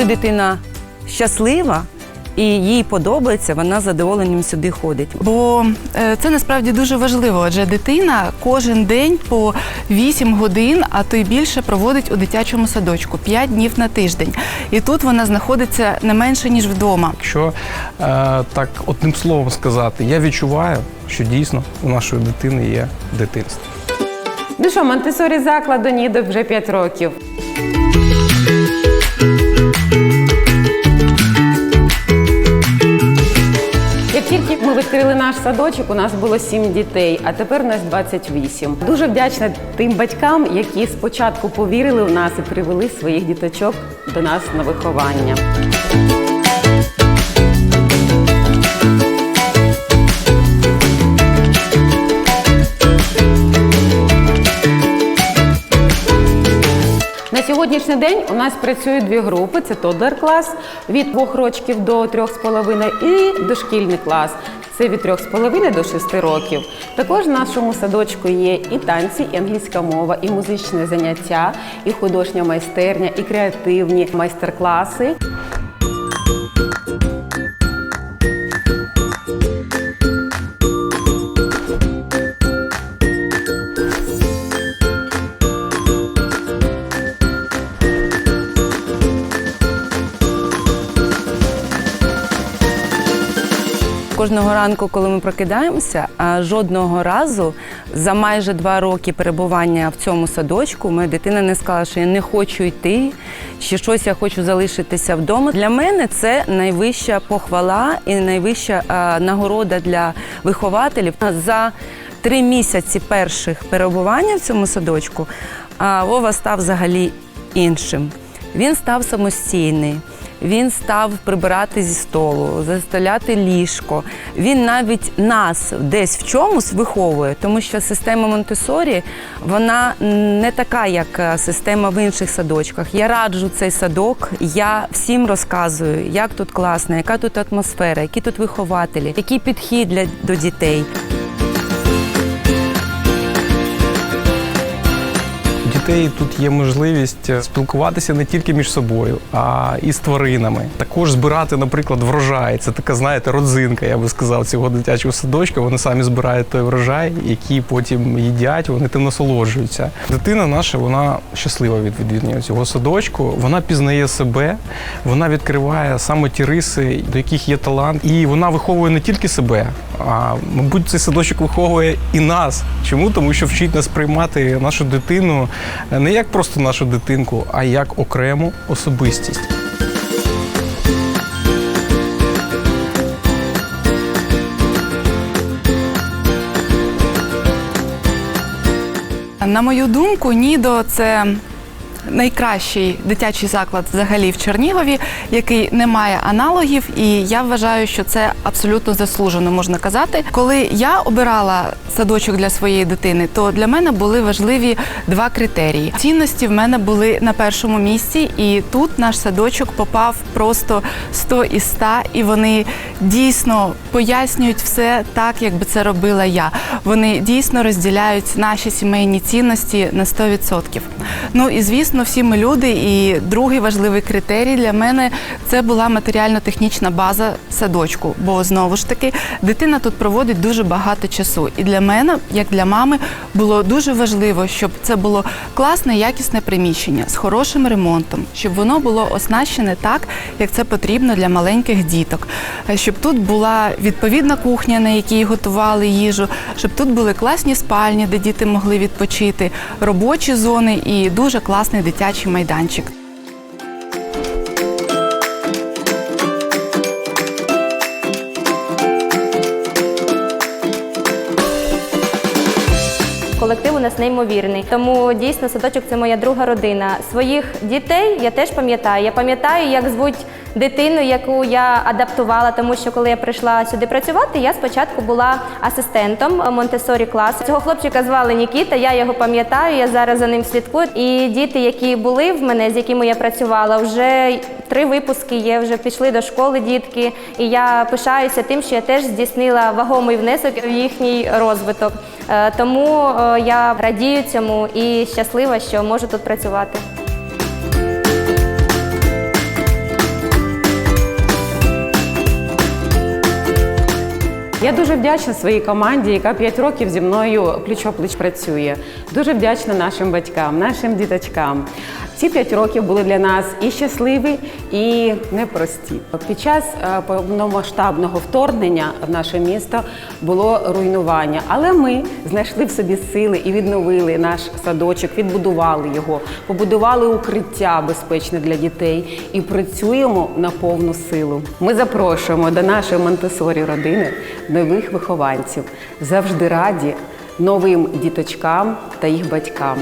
Коли дитина щаслива і їй подобається, вона з задоволенням сюди ходить. Бо е, це насправді дуже важливо, адже дитина кожен день по 8 годин, а то й більше проводить у дитячому садочку 5 днів на тиждень. І тут вона знаходиться не менше ніж вдома. Якщо е, так одним словом сказати, я відчуваю, що дійсно у нашої дитини є дитинство. Ну що, Монтесорі закладу Нідо вже 5 років. Відкрили наш садочок, у нас було 7 дітей, а тепер нас 28. Дуже вдячна тим батькам, які спочатку повірили в нас і привели своїх діточок до нас на виховання. На сьогоднішній день у нас працюють дві групи: це тодлер клас від 2 років до 3,5 і дошкільний клас. Це від 3,5 до 6 років. Також в нашому садочку є і танці, і англійська мова, і музичне заняття, і художня майстерня, і креативні майстер-класи. Кожного ранку, коли ми прокидаємося, жодного разу за майже два роки перебування в цьому садочку моя дитина не сказала, що я не хочу йти, чи щось я хочу залишитися вдома. Для мене це найвища похвала і найвища нагорода для вихователів. За три місяці перших перебування в цьому садочку Вова став взагалі іншим. Він став самостійний. Він став прибирати зі столу, застеляти ліжко. Він навіть нас десь в чомусь виховує, тому що система Монтесорі вона не така, як е, система в інших садочках. Я раджу цей садок, я всім розказую, як тут класно, яка тут атмосфера, які тут вихователі, який підхід для до дітей. Дітей тут є можливість е, спілкуватися не тільки між собою, а і з тваринами. Також збирати, наприклад, врожай. Це така, знаєте, родзинка, я би сказав, цього дитячого садочка. Вони самі збирають той врожай, який потім їдять, вони тим насолоджуються. Дитина наша, вона щаслива від відвідування цього садочку. Вона пізнає себе, вона відкриває саме ті риси, до яких є талант, і вона виховує не тільки себе, а мабуть, цей садочок виховує і нас. Чому? Тому що вчить нас приймати нашу дитину не як просто нашу дитинку, а як окрему особистість. На мою думку, Нідо це найкращий дитячий заклад взагалі в Чернігові, який не має аналогів, і я вважаю, що це абсолютно заслужено можна казати. Коли я обирала садочок для своєї дитини, то для мене були важливі два критерії. Цінності в мене були на першому місці, і тут наш садочок попав просто 100 із 100, і вони дійсно пояснюють все так, як би це робила я. Вони дійсно розділяють наші сімейні цінності на 100%. Ну і звісно, всі ми люди. І другий важливий критерій для мене це була матеріально-технічна база садочку. Бо знову ж таки дитина тут проводить дуже багато часу. І для мене, як для мами, було дуже важливо, щоб це було класне, якісне приміщення з хорошим ремонтом, щоб воно було оснащене так, як це потрібно для маленьких діток, Е, щоб тут була відповідна кухня, на якій готували їжу, щоб тут були класні спальні, де діти могли відпочити, робочі зони і дуже класний дитячий майданчик. Колектив у нас неймовірний. Тому дійсно садочок це моя друга родина. Своїх дітей я теж пам'ятаю. Я пам'ятаю, як звуть дитину, яку я адаптувала, тому що коли я прийшла сюди працювати, я спочатку була асистентом Монтесорі класу. Цього хлопчика звали Нікіта. Я його пам'ятаю. Я зараз за ним слідкую. І діти, які були в мене, з якими я працювала, вже три випуски є. Вже пішли до школи дітки. І я пишаюся тим, що я теж здійснила вагомий внесок в їхній розвиток. Е, тому е, я радію цьому і щаслива, що можу тут працювати. Я дуже вдячна своїй команді, яка 5 років зі мною пліч-о-пліч працює. Дуже вдячна нашим батькам, нашим діточкам. Ці 5 років були для нас і щасливі, і непрості. Під час е, повномасштабного вторгнення в наше місто було руйнування, але ми знайшли в собі сили і відновили наш садочок, відбудували його, побудували укриття безпечне для дітей і працюємо на повну силу. Ми запрошуємо до нашої Монтесорі родини нових вихованців. Завжди раді новим діточкам та їх батькам.